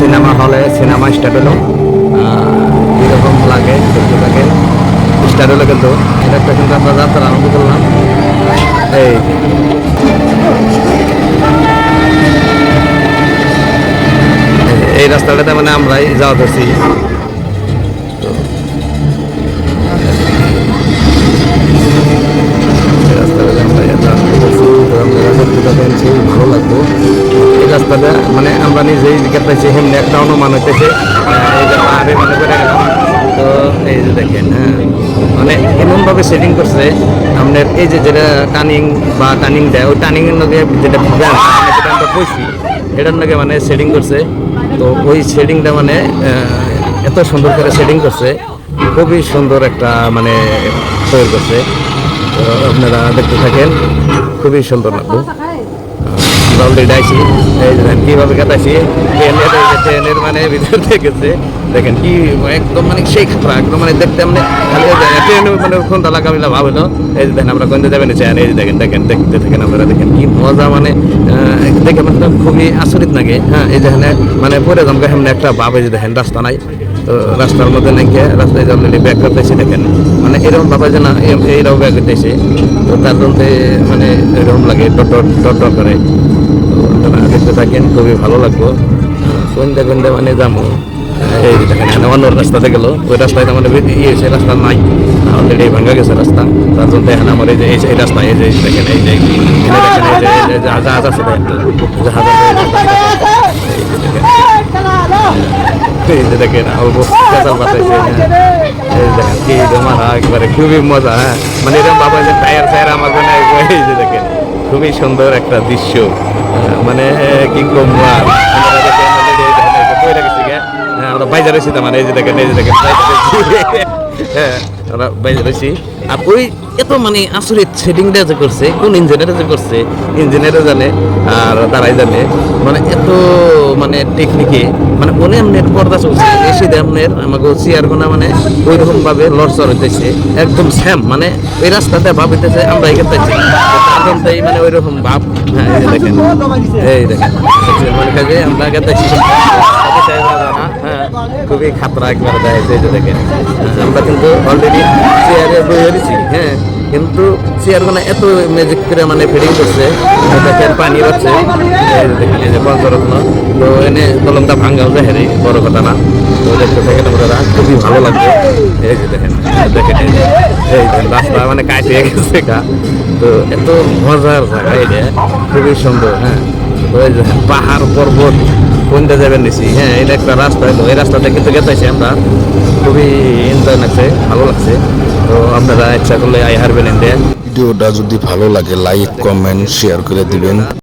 Cinema হলে cinema start হলো। কীরকম লাগে, দেখতে থাকে স্টার্ট হলো কিন্তু। এটা একটা কিন্তু আমরা যাত্রা আরম্ভ করলাম। এই। এই রাস্তাটাতে মানে আমরাই যাওয়া ধরছি। যাওয়া ধরছি। ভালো এই রাস্তাটা মানে আমরা নিজেই কেটেছি হেমনি একটা অনুমান হইতেছে। এই যে পাহাড়ে মানে করে তো এই যে দেখেন হ্যাঁ মানে এমনভাবে সেটিং করছে আপনার এই যে যেটা টার্নিং বা টার্নিং দেয়, ওই টার্নিংয়ের লগে যেটা ব্যায়াম মানে যেটা আমরা বসি এটার লগে মানে সেটিং করছে। তো ওই শেডিংটা মানে এত সুন্দর করে সেটিং করছে, খুবই সুন্দর একটা মানে তৈরি করছে। আপনারা দেখতে থাকেন, খুবই সুন্দর লাগবে। কাটাইছি। ট্রেনের মানে কি একদম মানে একদম মানে দেখতে মানে মানে এই আমরা যাবেন? এই দেখেন দেখেন, দেখতে থাকেন আপনারা, দেখেন কি মজা মানে দেখে মানে খুবই আচরিত লাগে। হ্যাঁ এই যেখানে মানে পরে জমকে সামনে একটা ভাব এই যে দেখেন রাস্তা নাই। তো রাস্তার মধ্যে নাকি রাস্তায় অলরেডি ব্যাক করতেছি, দেখেন। মানে এরকম ভাবা যে না এ- এইরকম ব্যাক করতেছে। তো তার জন্য মানে এরকম লাগে ডট ডট ডট করে। দেখতে থাকেন, খুবই ভালো লাগবো কোনটা কোনটা মানে যাব। এই দেখেন অন্য রাস্তাতে গেল। ওই রাস্তায় তো মানে ইয়ে সে রাস্তা নাই। অলরেডি ভাঙ্গা গেছে রাস্তা। তার জন্য এখানে আমার এই যে, এই রাস্তা এই যে দেখেন, এই যে দেখেন। জাহাজ আছে জাহাজ দেখেন। এই দেখেন দেখেন খুবই মজা হ্যাঁ। মানে এরকম বাবা যে টায়ার ফায়ার আমার এই দেখেন। খুবই সুন্দর একটা দৃশ্য। মানে কি কম। হ্যাঁ, আমরা বাইজার রয়েছি তার মানে এই যে দেখেন এই যে দেখেন হ্যাঁ আমরা বাইজার রয়েছি আর ওই এত মানে আচরিত সেটিংটা যে করছে কোন ইঞ্জিনিয়ারে যে করছে ইঞ্জিনিয়ারও জানে আর তারাই জানে। মানে এত মানে টেকনিকে মানে অনেক নেট পর্দা চলছে। এসে দেমনের আমাকে চেয়ার গোনা মানে ওই রকম ভাবে লড়চড় হইতেছে। একদম স্যাম মানে ওই রাস্তাতে ভাব হইতেছে আমরা এখানে জন্যই মানে ওই রকম ভাব হ্যাঁ এই দেখেন। এই দেখেন? মানে কাজে আমরা গেতেছি হ্যাঁ খুবই খাতরা একবার দেয় দেখেন। হ্যাঁ, আমরা কিন্তু অলরেডি চেয়ারে বই হ্যাঁ। কিন্তু চেয়ার মানে এত ম্যাজিক করে মানে ফিটিং করছে দেখেন পানি হচ্ছে যে পঞ্চরত্ন। তো এনে কলমটা ভাঙ্গাও যায় হেরে, বড় কথা না। তো দেখতে খুবই ভালো লাগবে এই যে দেখেন দেখেন, এই রাস্তা মানে কাটিয়ে গেছে গা। তো এত মজার জায়গা এটা খুবই সুন্দর হ্যাঁ। পাহাড় পর্বত। কোনটা যাবেন নিছি হ্যাঁ এটা একটা রাস্তা এই রাস্তাটা কিন্তু গেতেছি আমরা। খুবই এনজয় লাগছে, ভালো লাগছে। তো আপনারা ইচ্ছা করলে আই হারবেন ইন্ডিয়া ভিডিওটা যদি ভালো লাগে লাইক কমেন্ট শেয়ার করে দিবেন।